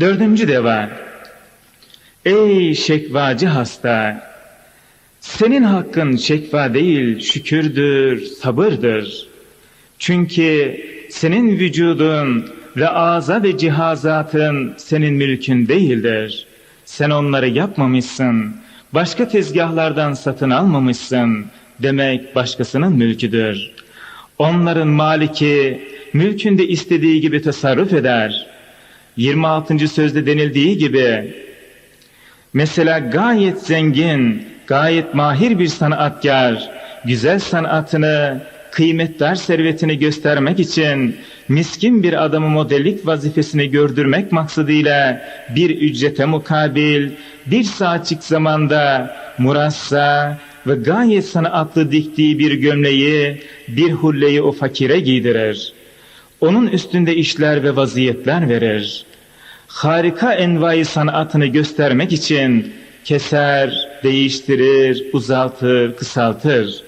Dördüncü deva. Ey şekvacı hasta! Senin hakkın şekva değil, şükürdür, sabırdır. Çünkü senin vücudun ve ağza ve cihazatın senin mülkün değildir. Sen onları yapmamışsın, başka tezgahlardan satın almamışsın demek başkasının mülküdür. Onların maliki mülkünde istediği gibi tasarruf eder. 26. sözde denildiği gibi mesela gayet zengin, gayet mahir bir sanatkar, güzel sanatını, kıymetdar servetini göstermek için miskin bir adamı modellik vazifesini gördürmek maksadıyla bir ücrete mukabil bir saatçik zamanda murassa ve gayet sanatlı diktiği bir gömleği, bir hulleyi o fakire giydirir. Onun üstünde işler ve vaziyetler verir. Harika envai sanatını göstermek için keser, değiştirir, uzaltır, kısaltır.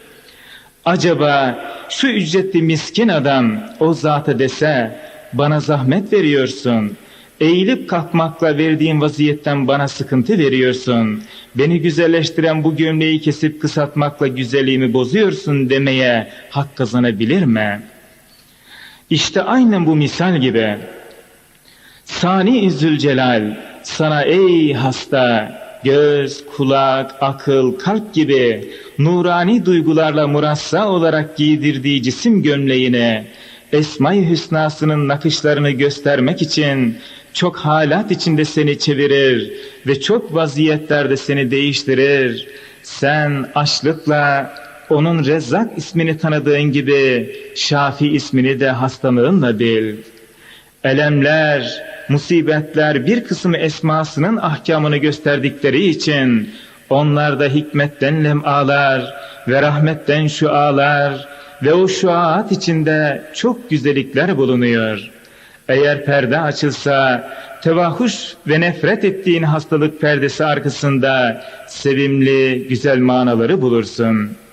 Acaba şu ücretli miskin adam o zata dese bana zahmet veriyorsun. Eğilip kalkmakla verdiğin vaziyetten bana sıkıntı veriyorsun. Beni güzelleştiren bu gömleği kesip kısaltmakla güzelliğimi bozuyorsun demeye hak kazanabilir mi? İşte aynen bu misal gibi. Sani Zülcelal sana ey hasta göz, kulak, akıl, kalp gibi nurani duygularla murassa olarak giydirdiği cisim gömleğine Esma-i Hüsna'sının nakışlarını göstermek için çok halat içinde seni çevirir ve çok vaziyetlerde seni değiştirir. Sen açlıkla onun Rezzak ismini tanıdığın gibi Şafi ismini de hastalığınla bil. Elemler, musibetler bir kısmı esmasının ahkamını gösterdikleri için onlarda hikmetten lemalar ve rahmetten şualar ve o şuaat içinde çok güzellikler bulunuyor. Eğer perde açılsa tevahuş ve nefret ettiğin hastalık perdesi arkasında sevimli güzel manaları bulursun.''